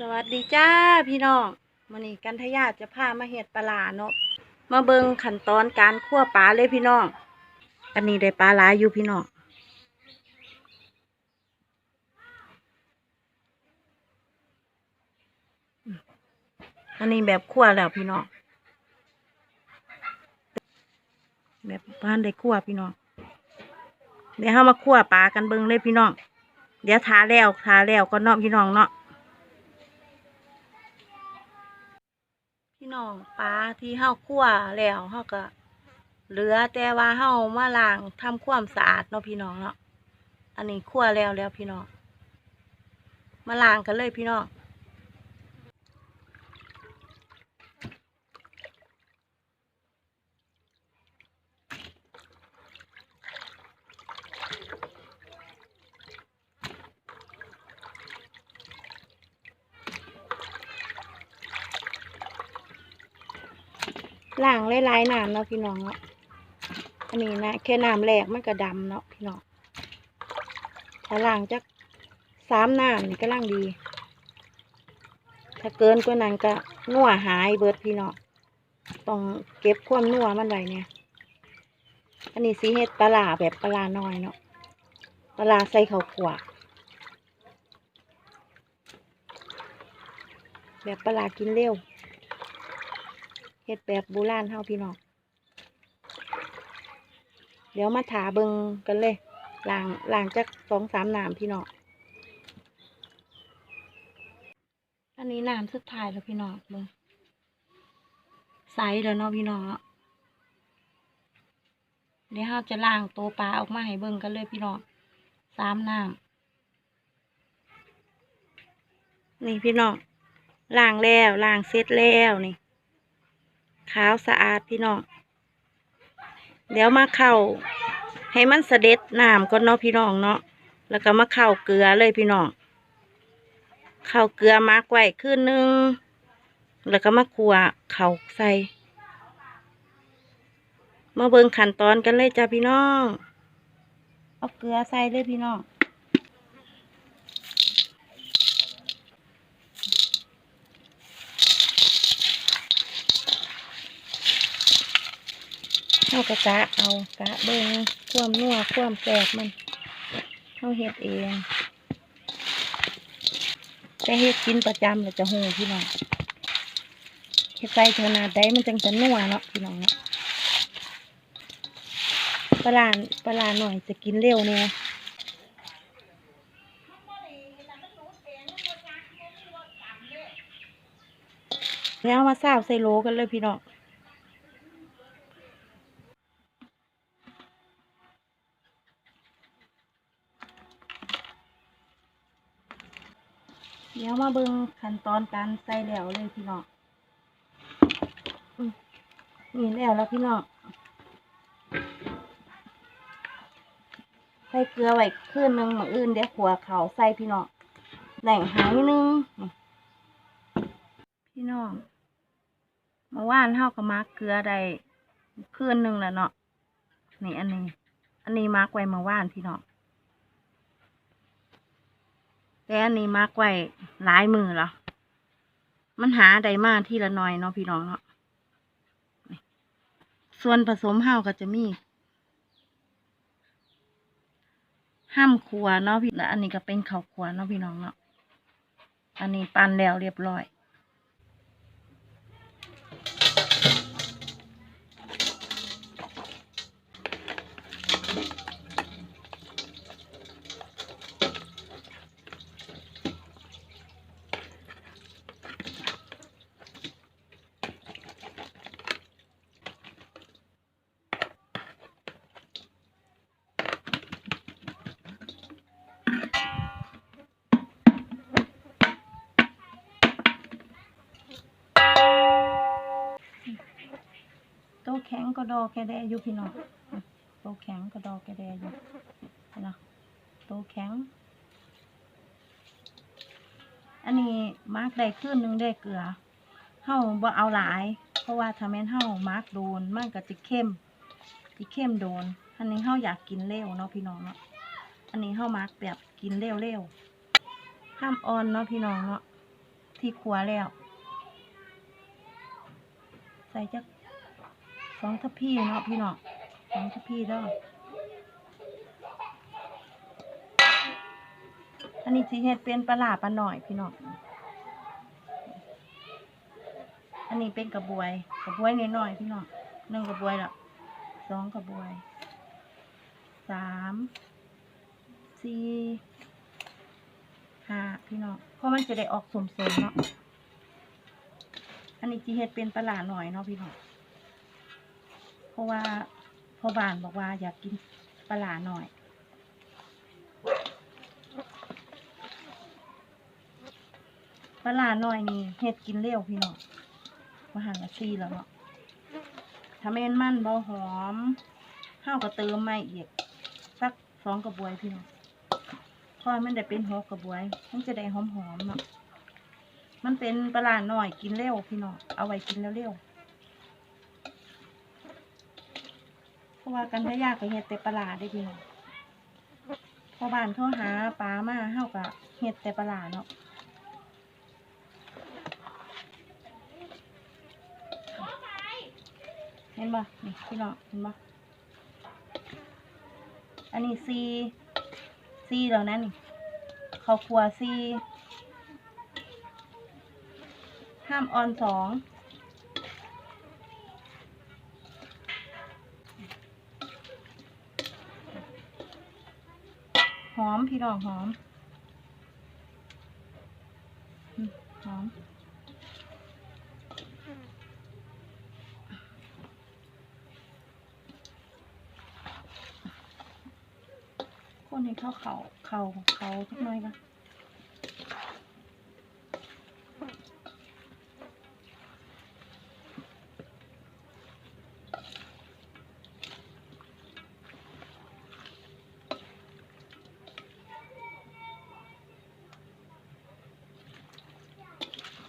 สวัสดีจ้าพี่น้องมื้อนี้กันทยาจะพามาเฮ็ดปลาเนาะมาเบิงขั้นตอนการคั่วปลาเลยพี่น้องอันนี้ได้ปลาหลายอยู่พี่น้องอันนี้แบบคั่วแล้วพี่น้องแบบบ้านได้คั่วพี่น้องเดี๋ยวเฮามาคั่วปลากันเบิงเลยพี่น้องเดี๋ยวทาแล้วทาแล้วก็เนาะพี่น้องเนาะ พี่น้องปลาที่เฮาคั่วแล้วเฮาก็ เหลือแต่ว่าเฮามาล้างทำความสะอาดเนาะพี่น้องเนาะอันนี้คั่วแล้วแล้วพี่น้องมาล้างกันเลยพี่น้อง ล้างหลายๆน้ำเนาะพี่น้องเนาะอันนี้นะแค่น้ำแรกมันก็ดำเนาะพี่น้องถ้าล้างจักสามน้ำนี่ก็ล้างดี ถ้าเกินกว่านั้นก็นัวหายเบิดพี่น้องต้องเก็บความนัวมันไว้เนี่ย อันนี้สีเฮ็ดปลาแบบปลาน้อยเนาะปลาใส่ข้าวขัวแบบปลากินเร็ว เฮ็ดแบบโบราณเฮาพี่น้อง เดี๋ยวมาถาเบิงกันเลยล้างล้างจักสองสามน้ำพี่น้อง อันนี้น้ำสุดท้ายแล้วพี่น้องเบิงใสแล้วเนาะพี่น้องเนาะเดี๋ยวเราจะล้างตัวปลาออกมาให้เบิ่งกันเลยพี่น้องสามน้ำนี่พี่น้องล้างแล้วล้างเสร็จแล้วนี่ ขาวสะอาดพี่น้อง เดี๋ยวมาเข้า ให้มันเสด็จน้ำก่อนเนาะพี่น้องเนาะ แล้วก็มาเข้าเกลือเลยพี่น้อง เข้าเกลือมาไว้คืนนึง แล้วก็มาขัวเข่าใส่ มาเบิ่งขั้นตอนกันเลยจ้าพี่น้อง เอาเกลือใส่เลยพี่น้อง เอากระกะเอากะเบิงความนัวความแสบมันเขาเฮ็ดเองแต่เฮ็ดกินประจำเราจะหูพี่น้องเฮ็ดใส่ขนาดใดมันจังจะนัวเนาะพี่น้องเนาะปลาร้าปลาหน่อยจะกินเร็วเนี่ยแล้วเอามาซาวใส่โลกันเลยพี่น้อง เดี๋ยวมาเบิ่งขั้นตอนการใส่แล้วเลยพี่น้องนี่แล้วแล้วพี่น้องใส่เกลือไว้คืนนึงมืออื่นเดี๋ยวขัวเขาวใส่พี่น้องแหล่งหายนึงพี่น้องเมื่อวานเฮาก็มักเกลือได้คืนนึงแล้วเนาะนี่อันนี้ อันนี้มักไว้เมื่อวานพี่น้อง แต่อันนี้มากไว้หลายมือแล้วมันหาได้มากที่ละหน้อยเนาะพี่น้องเนาะส่วนผสมห้าวก็จะมีห้ามขัวเนาะพี่และอันนี้ก็เป็นข้าวขัวเนาะพี่น้องเนาะอันนี้ปั่นแล้วเรียบร้อย โตะแข็งก็ดอแกแดอยู่พี่น้องโตแข็งก็ดอแกแดอยู่นะโตแข็ง อันนี้มาร์กได้ขึ้นหนึ่งได้เกลือเฮาบ่เอาหลาย เพราะว่าถ้าแม่นเฮามาร์กโดนมันก็จะเข้มสิเข้มโดน อันนี้เฮาอยากกินเร็วเนาะพี่น้องเนาะอันนี้เฮามาร์กแบบกินเร็วๆห้ามออนเนาะพี่น้องเนาะที่ขัวแล้ว ใส่จัก องทัพพี่เนาะพี่เนาะสองทัพพี่เด้ออันนี้สิเฮ็ดเป็นปลาหลาปลาหน่อยพี่เนาะอันนี้เป็นกระบวย กระบวยน้อยๆพี่เนาะหนึ่งกระบวยละสองกระบวยสามสี่ห้าพี่เนาะเพราะมันจะได้ออกสมๆเนาะอันนี้จีเฮ็ดเป็นปลาหลาหน่อยเนาะพี่น้อง เพราะว่าพ่อบานบอกว่าอยากกินปลาหลหน่อย ปลาหลหน่อยนี่เฮ็ดกินเร็วพี่น้องมาหันละซีแล้วเนาะถ้าแม่นมันบ่หอมข้าวก็เติมไม่อีกสักสองกระบวยพี่น้องพอมันได้เป็นหกกระบวย มันจะได้หอมๆเนาะมันเป็นปลาร้าหน่อยกินเร็วพี่น้องเอาไว้กินเร็วๆ เพราะว่ากันถ้ายากก็เฮ็ดแต่ปลาร้าได้พี่น้องพอบ้านเขาหาปลามาเฮาก็เฮ็ดแต่ปลาร้าเนาะเห็นบ่นี่พี่น้องเห็นบ่อันนี้ซีซีแล้วนะนี่ข้าวคั่วซีห้ามออนสอง หอ มพี่น้องหอมอืมหอมคนให้เข้าเขาเขาเขาสักหน่อยก่อน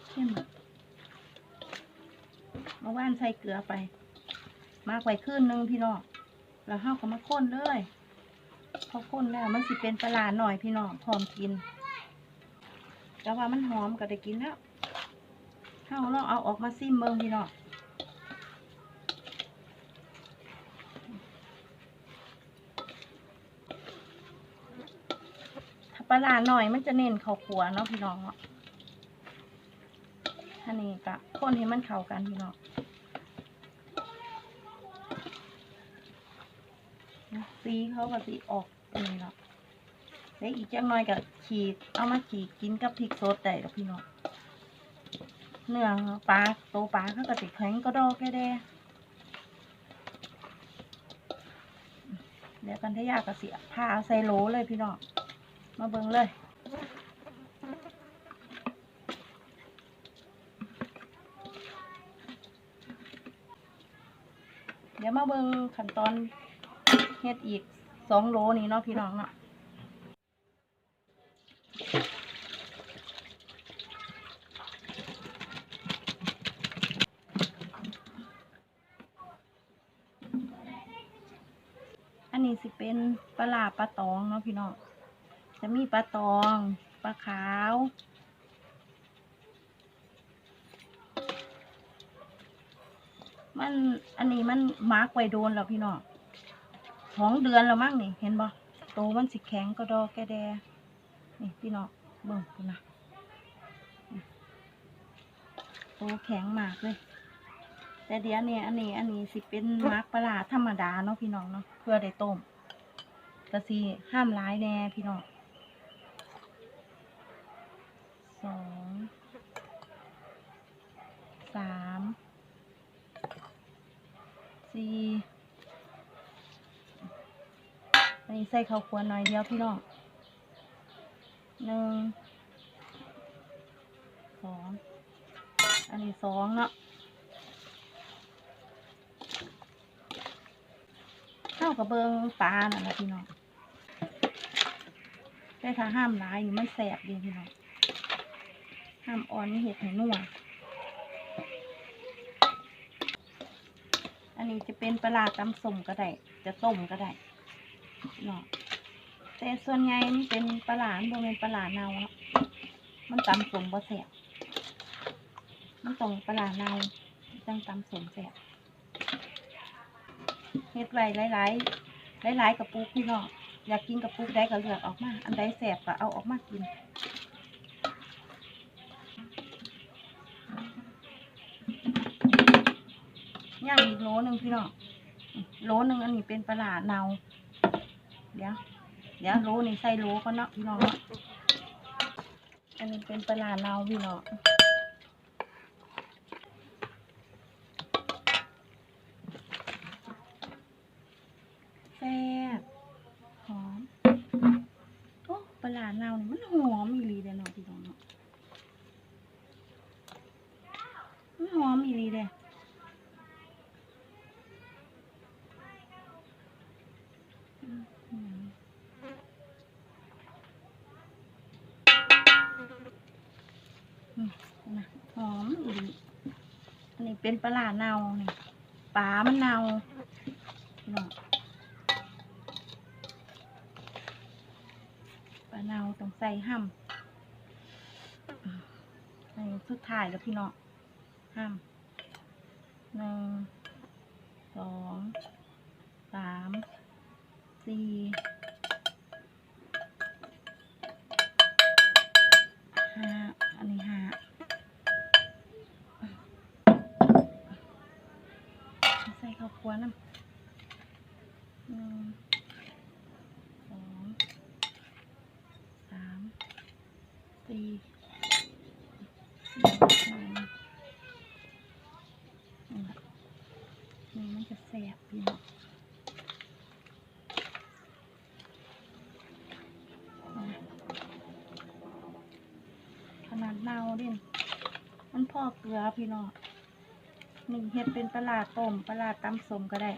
เข้มอะมา ว่านใส่เกลือไป มากไว้ขึ้นนึงพี่น้องแล้วห้าก็มาข้นเลยพอข้นแล้วมันสิเป็นปลาร้าหน่อยพี่น้องพร้อมกิน แต่ว่ามันหอมก็ได้กินแล้วห้าลองเอาออกมาซิมเบิงพี่น้องถ้าปลาร้าหน่อยมันจะเน้นเข้าขัวเนาะพี่น้องเนาะอันนี้ก็คนให้มันเข้ากันพี่น้องีเขาก็สีออกนี่เนาะแล้วอีกจังหน่อยก็ขีดเอามาขีดกินกับพริกสดได้ดอกพี่น้องเนื้อปลาโตวปลาเขาก็ติแข็งก็ดอกแก่แดเดี๋ยวกันทยาก็เสียผ้าใส่โหลเลยพี่น้องมาเบิ่งเลยเดี๋ยวมาเบิ่งขั้นตอน เฮ็ดอีกสองโลนี้เนาะพี่น้องเนาะอันนี้สิเป็นปลาหลาปลาตองเนาะพี่น้อง จะมีปลาตอง ปลาขาว มัน อันนี้มันมาร์กไว้โดนแล้วพี่น้อง สองเดือนแล้วมั้งนี่ เห็นบ่โตมันสิแข็งก็ดอกแกแดนี่พี่น้องเบิ่งคุณนะโตแข็งมากเลย แต่เดี๋ยวเนี่ยอันนี้ อันนี้สิเป็นมาร์กปลาธรรมดาเนาะพี่น้องเนาะเพื่อได้ต้มก็สิห้ามร้ายแน่พี่น้องสองสามสี่อั นนี้ใส่ข้าวคั่วหน่อยเดียวพี่น้องหนึ่งสองอันนี้สองเนาะเข้ากับเบิงปลาน่ะนะพี่น้องแต่ถ้าห้ามหลายมันแสบดีพี่น้องห้ามอ่อนเห็ดให้นัวอันนี้จะเป็นปลาร้าตำส้มก็ได้ จะต้มก็ได้ เนาะแต่ส่วนใหญ่นี่เป็นปลาร้านบ่เป็นปลาร้าเน่าเนาะมันตำสมบ่แซ่บมันตรงปลาร้าเนาจังตำสมแสบเฮ็ดไว้หลายๆหลายๆกระปุกพี่น้องอยากกินกระปุกใดก็เลือกออกมา อันใดแสบก็เอาออกมากินย่างอีกโลหนึ่งพี่น้องโลหนึ่งอันนี้เป็นปลาร้าเนา เดี๋ยวเดี๋ยวรู้นี่ใส่โลก็เนาะพี่น้องเนาะอันนี้เป็นปลาลาเนาพี่น้องแซ่บหอม โอ้ปลาร้าเนานี่มันหอมอีหลีเด้อเนาะพี่น้องเนาะมันหอมอีหลีเด้อ อืมอืมอืมนะหอมอีหลีอันนี้ เป็นปลาเนานี่ปลามันเนาพี่น้องปลาเนาต้องใส่ห้ำอืมอันสุดท้ายแล้วพี่น้องห้ำหนึ่งสองสามสี่ หนึ่งสองสามสี่ห้านี่ล่ะนี่มันจะแสบพี่น้องขนาดเน่าด่นมันพอเกลือพี่น้องหนึ่งเฮ็ดเป็นปลาร้าต้มปลาร้าตำสมก็ได้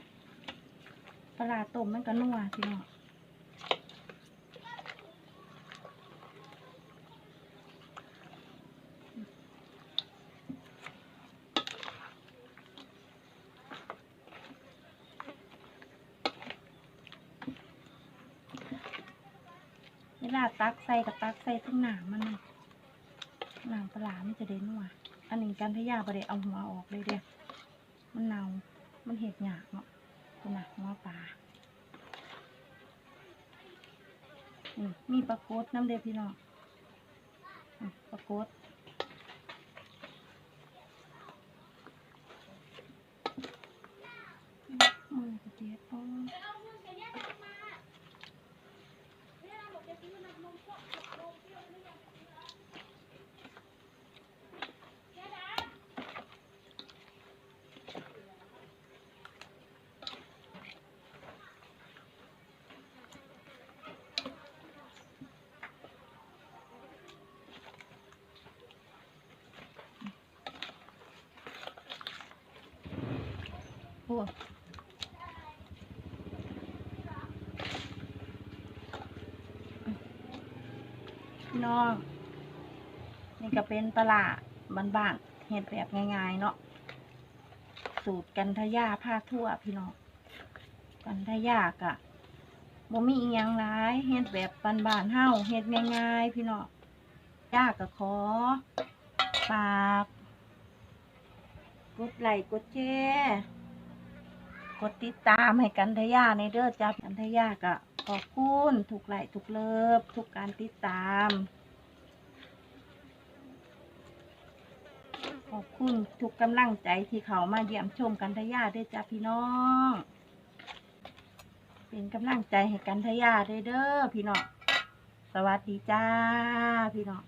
ปลาต้มมันก็นัวพี่น้องเวลาตักใส่กับตักใส่ทั้งหนามมันนะหนังปลาร้ามันจะเด่นนัวอันนี้การทะยาประเดี๋ยวเอาหัวออกเลยเด้อมันเนามันเห็ดหยากเนาะ คุณน่ะหัวปลาอืมมีปลากดน้ำเด้อพี่น้องอืมปลากดมือกระเจี๊ยบโอ้ย น้องนี่ก็เป็นตลาดบ้านๆเห็ดแบบง่ายๆเนาะ สูตรกันทะยาผ้าทั่วพี่น้อง กันทยากะบ่มีอีหยังหลายเฮ็ดแบบบ้านๆเฮาเฮ็ดง่ายๆ พี่น้องยากก็ขอฝาก กดไลค์กดแชร์ กดติดตามให้กันทยาในเด้อจ้ากันทยากะขอบคุณทุกไลค์ทุกเลิฟทุกการติดตาม ขอบคุณทุกกำลังใจที่เขามาเยี่ยมชมกันทยาด้วยจ้าพี่น้อง เป็นกำลังใจให้กันทยาด้วยเด้อพี่น้องสวัสดีจ้าพี่น้อง